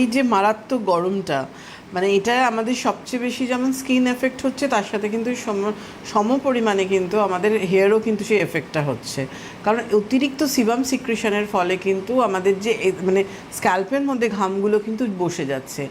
এই যে মারাত্মক গরমটা মানে এটা আমাদের সবচেয়ে বেশি যেমন স্কিন এফেক্ট হচ্ছে, তার সাথে কিন্তু সম পরিমাণে কিন্তু আমাদের হেয়ারও কিন্তু সেই এফেক্টটা হচ্ছে। কারণ অতিরিক্ত সিবাম সিক্রেশনের ফলে কিন্তু আমাদের যে মানে স্ক্যাল্পের মধ্যে ঘামগুলো কিন্তু বসে যাচ্ছে।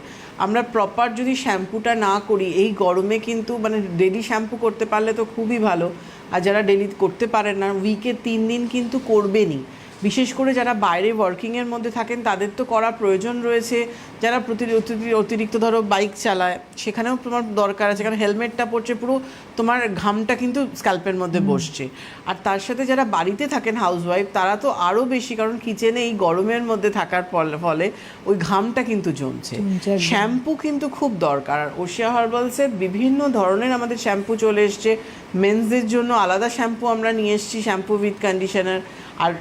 আমরা প্রপার যদি শ্যাম্পুটা না করি, এই গরমে কিন্তু মানে ডেলি শ্যাম্পু করতে পারলে তো খুবই ভালো। আর যারা ডেলি করতে পারেন না উইকে তিন দিন কিন্তু করবেনই। বিশেষ করে যারা বাইরে ওয়ার্কিংয়ের মধ্যে থাকেন তাদের তো করা প্রয়োজন রয়েছে। যারা প্রতি অতি- অতিরিক্ত ধরো বাইক চালায় সেখানেও তোমার দরকার আছে। কারণ হেলমেটটা পড়ছে পুরো তোমার ঘামটা কিন্তু স্ক্যাল্পের মধ্যে বসছে। আর তার সাথে যারা বাড়িতে থাকেন হাউসওয়াইফ তারা তো আরও বেশি কারণ কিচেনে এই গরমের মধ্যে থাকার ফলে ওই ঘামটা কিন্তু জমছে। জমছে শ্যাম্পু কিন্তু খুব দরকার। আর ওশিয়া হার্বালসের বিভিন্ন ধরনের আমাদের শ্যাম্পু চলে এসছে। মেন্সদের জন্য আলাদা শ্যাম্পু আমরা নিয়ে এসেছি শ্যাম্পু উইথ কন্ডিশনার আর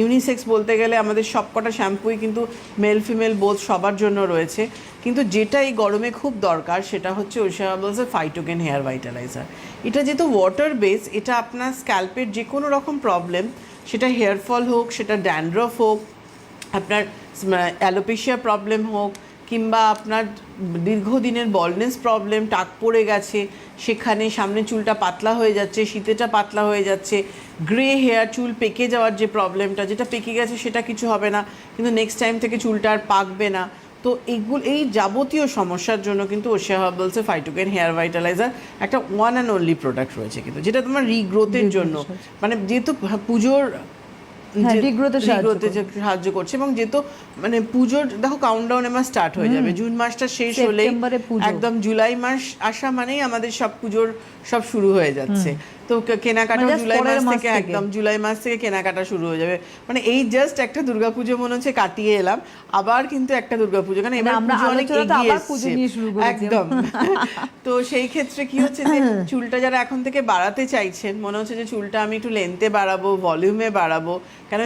ইউনিসেক্স বলতে গেলে আমাদের সবকটা শ্যাম্পুই কিন্তু মেল ফিমেল বোধ সবার জন্য রয়েছে। কিন্তু যেটা এই গরমে খুব দরকার সেটা হচ্ছে ওশিয়া হার্বালসের ফাইটোকেন হেয়ার ভাইটালাইজার এটা যেহেতু ওয়াটার বেস এটা আপনার স্ক্যাল্পের যে কোনো রকম প্রবলেম সেটা হেয়ার ফল হোক, সেটা ড্যান্ড্রফ হোক, আপনার অ্যালোপেশিয়া প্রবলেম হোক, কিংবা আপনার দীর্ঘদিনের বলনেস প্রবলেম টাক পড়ে গেছে সেখানে সামনে চুলটা পাতলা হয়ে যাচ্ছে শীতেটা পাতলা হয়ে যাচ্ছে গ্রে হেয়ার চুল পেকে যাওয়ার যে প্রবলেমটা যেটা পেকে গেছে সেটা কিছু হবে না কিন্তু নেক্সট টাইম থেকে চুলটা আর পাকবে না। তো এইগুলো এই যাবতীয় সমস্যার জন্য কিন্তু ওশিয়া হার্বালসে ফাইটোকেন হেয়ার ভাইটালাইজার একটা ওয়ান অ্যান্ড অনলি প্রোডাক্ট রয়েছে কিন্তু যেটা তোমার রিগ্রোথের জন্য। মানে যেহেতু পুজোর হ্যাঁ, যে- regrowth সাহায্য করছে এবং যেহেতু মানে পুজোর দেখো কাউন্টডাউন এবার স্টার্ট হয়ে যাবে জুন মাসটা শেষ হলে। একদম জুলাই মাস আসা মানেই আমাদের সব পুজোর সব শুরু হয়ে যাচ্ছে। তো কেনাকাটা মানে জুলাই মাস থেকে। একদম জুলাই মাস থেকে কেনাকাটা শুরু হয়ে যাবে। মানে এই জাস্ট একটা দুর্গাপুজো মনে হচ্ছে কাটিয়ে এলাম। আবার কিন্তু একটা দুর্গাপুজো। কারণ এবার আমরা পুজো অনেক এগিয়ে এসছে। একদম। তো সেই ক্ষেত্রে কি হচ্ছে যে চুলটা যারা এখন থেকে বাড়াতে চাইছেন মনে হচ্ছে যে চুলটা আমি একটু লেন্থে বাড়াবো ভলিউমে বাড়াবো কেন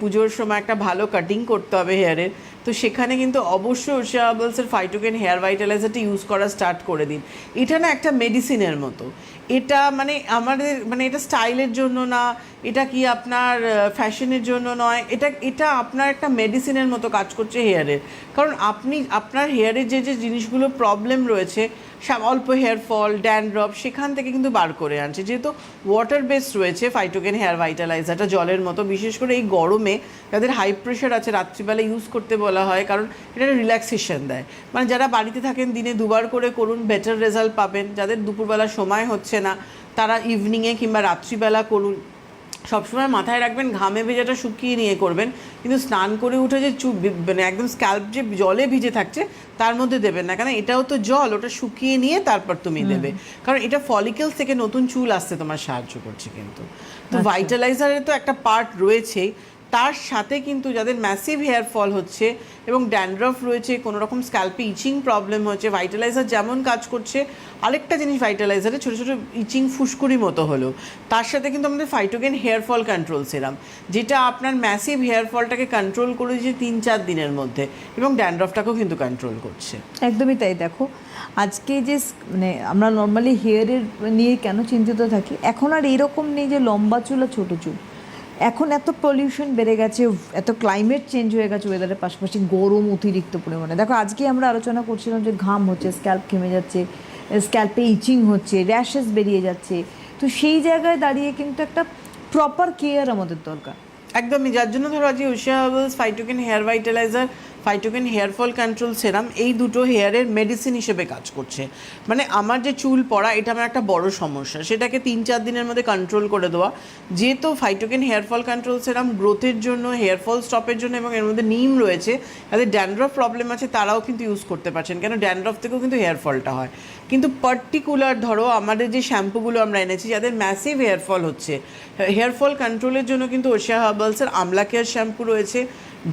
পুজোর সময় একটা ভালো কাটিং করতে হবে হেয়ারের তো সেখানে কিন্তু অবশ্যই হার্বালসের ফাইটোকেন হেয়ার ভাইটালাইজারটা ইউজ করা স্টার্ট করে দিন। এটা না একটা মেডিসিনের মতো। এটা মানে আমাদের মানে এটা স্টাইলের জন্য না এটা কি আপনার ফ্যাশনের জন্য নয়, এটা এটা আপনার একটা মেডিসিনের মতো কাজ করছে হেয়ারের কারণ আপনি, আপনার হেয়ারের যে যে জিনিসগুলো প্রবলেম রয়েছে অল্প হেয়ার ফল ড্যান্ড্রপ সেখান থেকে কিন্তু বার করে আনছে। যেহেতু ওয়াটার বেস রয়েছে ফাইটোকেন হেয়ার ভাইটালাইজারটা জলের মতো, বিশেষ করে এই গরমে যাদের হাই প্রেশার আছে, রাত্রিবেলা ইউজ করতে বলা হয়, কারণ এটা রিল্যাক্সেশন দেয়। মানে যারা বাড়িতে থাকেন, দিনে দুবার করে করুন বেটার রেজাল্ট পাবেন। যাদের দুপুরবেলা সময় হচ্ছে না, তারা ইভিনিংয়ে কিংবা রাত্রিবেলা করুন। সবসময় মাথায় রাখবেন ঘামে ভেজাটা শুকিয়ে নিয়ে করবেন। কিন্তু স্নান করে উঠে যে চু মানে একদম স্ক্যাল্প যে জলে ভিজে থাকছে তার মধ্যে দেবেন না। কারণ এটাও তো জল ওটা শুকিয়ে নিয়ে তারপর তুমি দেবে। কারণ এটা ফলিকেলস থেকে নতুন চুল আসতে তোমার সাহায্য করছে কিন্তু। তো ভাইটালাইজারের তো একটা পার্ট রয়েছেই। তার সাথে কিন্তু যাদের ম্যাসিভ হেয়ার ফল হচ্ছে এবং ড্যান্ড্রফ রয়েছে কোনো রকম স্ক্যাল্পে ইচিং প্রবলেম হচ্ছে ভাইটালাইজার যেমন কাজ করছে, আরেকটা জিনিস ভাইটালাইজারে ছোটো ছোটো ইচিং ফুসকুড়ি মতো হলো। তার সাথে কিন্তু আমাদের phytogen hair fall control serum যেটা আপনার ম্যাসিভ হেয়ার ফলটাকে কন্ট্রোল করে দিয়েছে তিন চার দিনের মধ্যে এবং ড্যান্ড্রফটাকেও কিন্তু কন্ট্রোল করছে। একদমই তাই দেখো। আজকে যে মানে আমরা নর্মালি হেয়ারের নিয়ে কেন চিন্তিত থাকি, এখন আর এরকম নেই যে লম্বা চুল আর ছোটো চুল। এখন এত পলিউশন বেড়ে গেছে, এত ক্লাইমেট চেঞ্জ হয়ে গেছে ওয়েদারের পাশাপাশি গরম অতিরিক্ত পরিমাণে। দেখো, আজকে আমরা আলোচনা করছিলাম যে ঘাম হচ্ছে স্ক্যাল্প ঘেমে যাচ্ছে স্ক্যাল্পে ইচিং হচ্ছে র্যাশেস বেরিয়ে যাচ্ছে। তো সেই জায়গায় দাঁড়িয়ে কিন্তু একটা প্রপার কেয়ার আমাদের দরকার। একদমই, যার জন্য ধরো আজকে Usha Herbals Phytogen hair vitalizer Phytogen hair fall control serum এই দুটো হেয়ারের মেডিসিন হিসেবে কাজ করছে। মানে আমার যে চুল পড়া, এটা আমার একটা বড় সমস্যা। সেটাকে তিন চার দিনের মধ্যে কন্ট্রোল করে দেওয়া। যেহেতু ফাইটোকেন হেয়ার ফল কন্ট্রোল সেরাম গ্রোথের জন্য হেয়ার ফল স্টপের জন্য এবং এর মধ্যে নিম রয়েছে যাদের ড্যান্ড্রফ প্রবলেম আছে, তারাও কিন্তু ইউজ করতে পারছেন। কেন? ড্যান্ড্রফ থেকেও কিন্তু হেয়ার ফলটা হয়। কিন্তু পার্টিকুলার ধরো, আমাদের যে শ্যাম্পুগুলো আমরা এনেছি, যাদের ম্যাসিভ হেয়ার ফল হচ্ছে হেয়ার ফল কন্ট্রোলের জন্য কিন্তু ওশিয়া হার্বালসের আমলা কেয়ার শ্যাম্পু রয়েছে।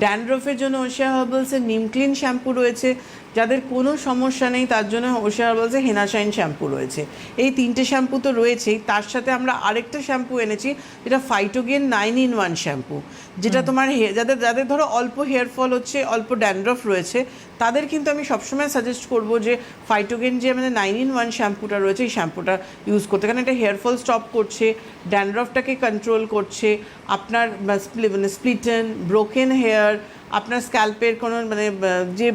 ড্যান্ড্রফের জন্য ওশিয়া হার্বালসের নিম ক্লিন শ্যাম্পু রয়েছে। যাদের কোনো সমস্যা নেই তার জন্য ওশিয়া হার্বালসের হেনাশাইন শ্যাম্পু রয়েছে। এই তিনটে শ্যাম্পু তো রয়েছেই তার সাথে আমরা আরেকটা শ্যাম্পু এনেছি যেটা Phytogen nine in one shampoo যেটা তোমার হেয়ার যাদের যাদের ধরো অল্প হেয়ার ফল হচ্ছে অল্প ড্যান্ড্রফ রয়েছে তাদের কিন্তু আমি সবসময় সাজেস্ট করব যে ফাইটোগেন যে আমাদের নাইন ইন ওয়ান শ্যাম্পুটা রয়েছে এই শ্যাম্পুটা ইউজ করতে। কারণ এটা হেয়ার ফল স্টপ করছে ড্যান্ড্রফটাকে কন্ট্রোল করছে আপনার মানে স্প্লিটেন ব্রোকেন হেয়ার আপনার স্ক্যাল্পের কোনো মানে যে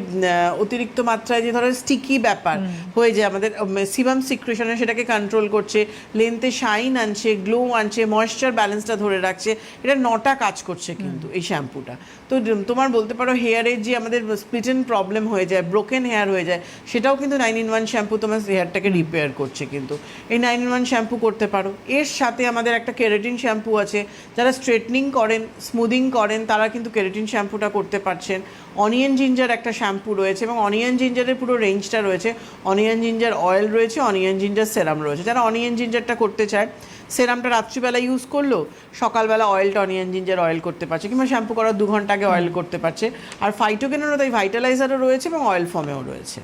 অতিরিক্ত মাত্রায় যে ধরো স্টিকি ব্যাপার হয়ে যায় আমাদের সিবাম সিক্রেশনে সেটাকে কন্ট্রোল করছে লেন্থে শাইন আনছে গ্লো আনছে ময়েশ্চার ব্যালেন্সটা ধরে রাখছে এটা নটা কাজ করছে কিন্তু এই শ্যাম্পুটা তো তোমার বলতে পারো হেয়ারের যে আমাদের স্প্লিটেন প্রবলেম হয়ে যায় ব্রোকেন হেয়ার হয়ে যায় সেটাও কিন্তু নাইন ইন ওয়ান শ্যাম্পু তোমার হেয়ারটাকে রিপেয়ার করছে কিন্তু। এই নাইন ইন ওয়ান শ্যাম্পু করতে পারো। এর সাথে আমাদের একটা কেরাটিন শ্যাম্পু আছে যারা স্ট্রেটনিং করেন স্মুদিং করেন তারা কিন্তু কেরাটিন শ্যাম্পুটা করতে পারছেন। অনিয়ন জিঞ্জার একটা শ্যাম্পু রয়েছে এবং অনিয়ন জিঞ্জারের পুরো রেঞ্জটা রয়েছে। অনিয়ন জিঞ্জার অয়েল রয়েছে অনিয়ন জিঞ্জার সেরাম রয়েছে। যারা অনিয়ন জিঞ্জারটা করতে চায় সেরামটা রাত্রিবেলা ইউজ করল সকালবেলা অয়েলটা অনিয়ন জিঞ্জার অয়েল করতে পারছে কিংবা শ্যাম্পু করার দু ঘণ্টা আগে অয়েল করতে পারছে। আর ফাইটোকেনেরও তাই ভাইটালাইজারও রয়েছে এবং অয়েল ফর্মেও রয়েছে।